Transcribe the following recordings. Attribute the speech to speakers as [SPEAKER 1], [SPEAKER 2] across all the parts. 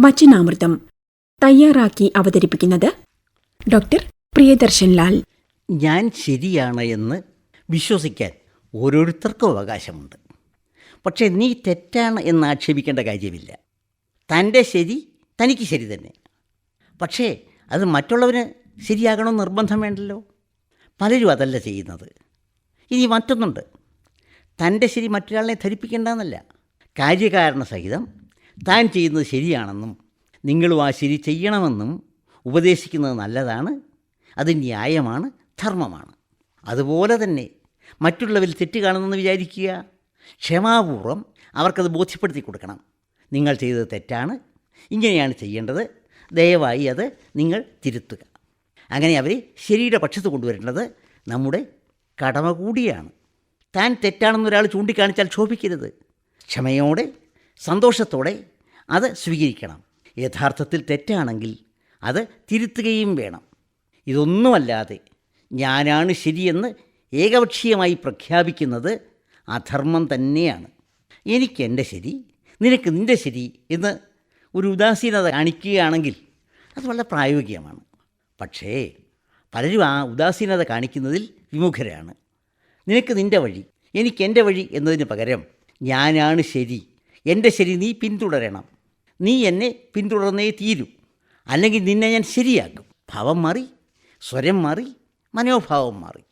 [SPEAKER 1] വചനാമൃതം തയ്യാറാക്കി അവതരിപ്പിക്കുന്നത് ഡോക്ടർ പ്രിയദർശൻ ലാൽ.
[SPEAKER 2] ഞാൻ ശരിയാണ് എന്ന് വിശ്വസിക്കാൻ ഓരോരുത്തർക്കും അവകാശമുണ്ട്. പക്ഷേ നീ തെറ്റാണ് എന്ന് ആക്ഷേപിക്കേണ്ട കാര്യമില്ല. തന്റെ ശരി തനിക്ക് ശരി തന്നെ. പക്ഷേ അത് മറ്റുള്ളവന് ശരിയാകണമെന്ന് നിർബന്ധം വേണ്ടല്ലോ? പലരും അതല്ല ചെയ്യുന്നത്. ഇനി മറ്റൊന്നുണ്ട്. തന്റെ ശരി മറ്റൊരാളിനെ ധരിപ്പിക്കേണ്ടെന്നല്ല കാര്യകാരണ സഹിതം താൻ ചെയ്യുന്നത് ശരിയാണെന്നും നിങ്ങളും ആ ശരി ചെയ്യണമെന്നും ഉപദേശിക്കുന്നത് നല്ലതാണ് അത് ന്യായമാണ് ധർമ്മമാണ്. അതുപോലെ തന്നെ മറ്റുള്ളവരിൽ തെറ്റ് കാണുന്നെന്ന് വിചാരിക്കുക ക്ഷമാപൂർവം അവർക്കത് ബോധ്യപ്പെടുത്തി കൊടുക്കണം. നിങ്ങൾ ചെയ്തത് തെറ്റാണ് ഇങ്ങനെയാണ് ചെയ്യേണ്ടത് ദയവായി അത് നിങ്ങൾ തിരുത്തുക. അങ്ങനെ അവരെ ശരിയുടെ പക്ഷത്ത് കൊണ്ടുവരേണ്ടത് നമ്മുടെ കടമ കൂടിയാണ്. താൻ തെറ്റാണെന്നൊരാൾ ചൂണ്ടിക്കാണിച്ചാൽ ക്ഷോഭിക്കരുത്. ക്ഷമയോടെ സന്തോഷത്തോടെ അത് സ്വീകരിക്കണം. യഥാർത്ഥത്തിൽ തെറ്റാണെങ്കിൽ അത് തിരുത്തുകയും വേണം. ഇതൊന്നുമല്ലാതെ ഞാനാണ് ശരിയെന്ന് ഏകപക്ഷീയമായി പ്രഖ്യാപിക്കുന്നത് അധർമ്മം തന്നെയാണ്. എനിക്ക് എന്റെ ശരി നിനക്ക് നിന്റെ ശരി എന്ന് ഒരു ഉദാസീനത കാണിക്കുകയാണെങ്കിൽ അത് വളരെ പ്രായോഗികമാണ്. പക്ഷേ പലരും ആ ഉദാസീനത കാണിക്കുന്നതിൽ വിമുഖരാണ്. നിനക്ക് നിന്റെ വഴി എനിക്ക് എന്റെ വഴി എന്നതിന് പകരം ഞാനാണ് ശരി എന്റെ ശരി നീ പിന്തുടരണം. നീ എന്നെ പിന്തുടർന്നേ തീരൂ. അല്ലെങ്കിൽ നിന്നെ ഞാൻ ശരിയാക്കും. ഭാവം മാറി സ്വരം മാറി മനോഭാവം മാറി.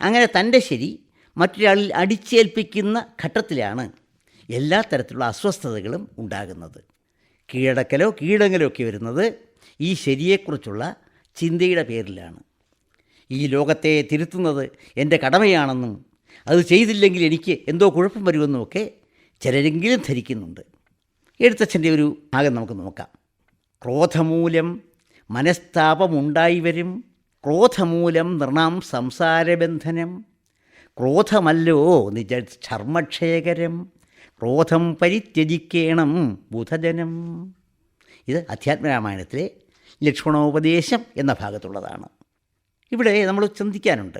[SPEAKER 2] അങ്ങനെ തന്റെ ശരി മറ്റൊരാളിൽ അടിച്ചേൽപ്പിക്കുന്ന ഘട്ടത്തിലാണ് എല്ലാ തരത്തിലുള്ള അസ്വസ്ഥതകളും ഉണ്ടാകുന്നത്. കീഴടക്കലോ കീഴടങ്ങലോ ഒക്കെ വരുന്നത് ഈ ശരിയെക്കുറിച്ചുള്ള ചിന്തയുടെ പേരിലാണ്. ഈ ലോകത്തെ തിരുത്തുന്നത് എന്റെ കടമയാണെന്നും അത് ചെയ്തില്ലെങ്കിൽ എനിക്ക് എന്തോ കുഴപ്പം വരുമെന്നുമൊക്കെ ചിലരെങ്കിലും ധരിക്കുന്നുണ്ട്. എഴുത്തച്ഛന്റെ ഒരു ഭാഗം നമുക്ക് നോക്കാം. ക്രോധമൂലം മനസ്താപമുണ്ടായി വരും. ക്രോധമൂലം നൃണാം സംസാരബന്ധനം. ക്രോധമല്ലോ നിജ ധർമ്മക്ഷേകരം ക്രോധം പരിത്യജിക്കേണം ബുധജനം. ഇത് അധ്യാത്മരാമായണത്തിലെ ലക്ഷ്മണോപദേശം എന്ന ഭാഗത്തുള്ളതാണ്. ഇവിടെ നമ്മൾ ചിന്തിക്കാനുണ്ട്.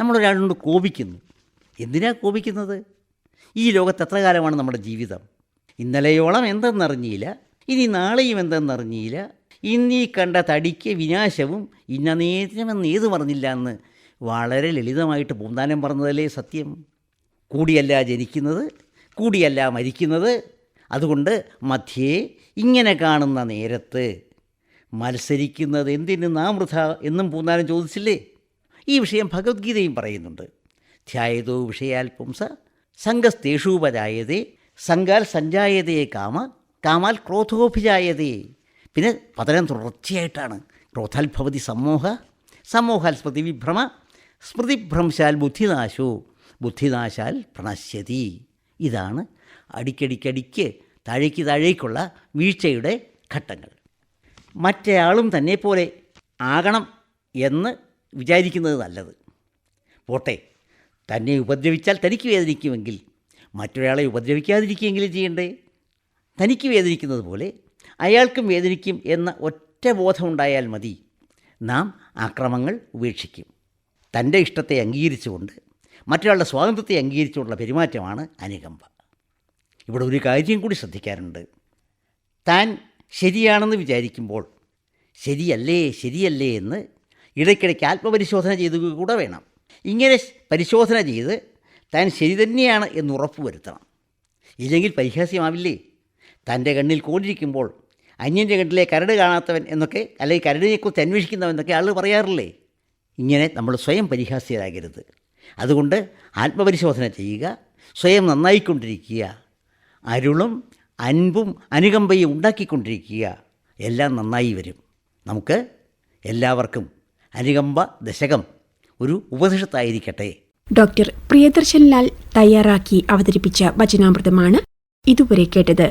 [SPEAKER 2] നമ്മളൊരാളോട് കോപിക്കുന്നു. എന്തിനാണ് കോപിക്കുന്നത്? ഈ ലോകത്ത് എത്ര കാലമാണ് നമ്മുടെ ജീവിതം? ഇന്നലെയോളം എന്തെന്നറിഞ്ഞില്ല ഇനി നാളെയും എന്തെന്നറിഞ്ഞില്ല. ഇന്നീ കണ്ട തടിക്ക് വിനാശവും ഇന്ന നേരമെന്ന് ഏത് പറഞ്ഞില്ല എന്ന് വളരെ ലളിതമായിട്ട് പൂന്താനം പറഞ്ഞതല്ലേ സത്യം? കൂടിയല്ല ജനിക്കുന്നത് കൂടിയല്ല മരിക്കുന്നത്. അതുകൊണ്ട് മധ്യേ ഇങ്ങനെ കാണുന്ന നേരത്ത് മത്സരിക്കുന്നത് എന്തിനു നാം വൃഥ എന്നും പൂന്താനം ചോദിച്ചില്ലേ? ഈ വിഷയം ഭഗവത്ഗീതയും പറയുന്നുണ്ട്. ധ്യായതോ വിഷയാൽ പുംസ സംഘസ്തേഷൂപജായതേ സംഘാൽ സഞ്ജായതേ കാമ കാമാൽ ക്രോധോഭിജായതേ പിന്നെ പതനം തുടർച്ചയായിട്ടാണ്. ക്രോധാൽ ഭവതി സമൂഹാൽ സ്മൃതി വിഭ്രമ സ്മൃതിഭ്രംശാൽ ബുദ്ധിനാശോ ബുദ്ധിനാശാൽ പ്രണശ്യതി. ഇതാണ് അടിക്കടിക്കടിക്ക് താഴേക്ക് താഴേക്കുള്ള വീഴ്ചയുടെ ഘട്ടങ്ങൾ. മറ്റേയാളും തന്നെ പോലെ ആകണം എന്ന് വിചാരിക്കുന്നത് നല്ലത്. പോട്ടെ തന്നെ ഉപദ്രവിച്ചാൽ തനിക്ക് വേദനിക്കുമെങ്കിൽ മറ്റൊരാളെ ഉപദ്രവിക്കാതിരിക്കുകയെങ്കിലും ചെയ്യണ്ടേ? തനിക്ക് വേദനിക്കുന്നത് പോലെ അയാൾക്കും വേദനിക്കും എന്ന ഒറ്റ ബോധമുണ്ടായാൽ മതി. നാം അക്രമങ്ങൾ ഉപേക്ഷിക്കും. തന്റെ ഇഷ്ടത്തെ അംഗീകരിച്ചുകൊണ്ട് മറ്റൊരാളുടെ സ്വാതന്ത്ര്യത്തെ അംഗീകരിച്ചുകൊണ്ടുള്ള പെരുമാറ്റമാണ് അനുകമ്പ. ഇവിടെ ഒരു കാര്യം കൂടി ശ്രദ്ധിക്കാറുണ്ട്. താൻ ശരിയാണെന്ന് വിചാരിക്കുമ്പോൾ ശരിയല്ലേ ശരിയല്ലേ എന്ന് ഇടയ്ക്കിടയ്ക്ക് ആത്മപരിശോധന ചെയ്തു കൂടെ വേണം. ഇങ്ങനെ പരിശോധന ചെയ്ത് താൻ ശരി തന്നെയാണ് എന്ന് ഉറപ്പ് വരുത്തണം ഇല്ലെങ്കിൽ പരിഹാസ്യമാവില്ലേ? തന്റെ കണ്ണിൽ കോടിയിരിക്കുമ്പോൾ അന്യന്റെ കണ്ണിലെ കരട് കാണാത്തവൻ എന്നൊക്കെ അല്ലെങ്കിൽ കരടിനെക്കുറിച്ച് അന്വേഷിക്കുന്നവൻ എന്നൊക്കെ ആൾ പറയാറില്ലേ? ഇങ്ങനെ നമ്മൾ സ്വയം പരിഹാസ്യരാകരുത്. അതുകൊണ്ട് ആത്മപരിശോധന ചെയ്യുക സ്വയം നന്നായിക്കൊണ്ടിരിക്കുക അരുളും അൻപും അനുകമ്പയും ഉണ്ടാക്കിക്കൊണ്ടിരിക്കുക എല്ലാം നന്നായി വരും. നമുക്ക് എല്ലാവർക്കും അനുകമ്പ ദശകം ഒരു ഉപനിഷത്തായിരിക്കട്ടെ
[SPEAKER 1] ഡോക്ടർ പ്രിയദർശൻ ലാൽ തയ്യാറാക്കി അവതരിപ്പിച്ച വചനാമൃതമാണ് ഇതുവരെ കേട്ടത്.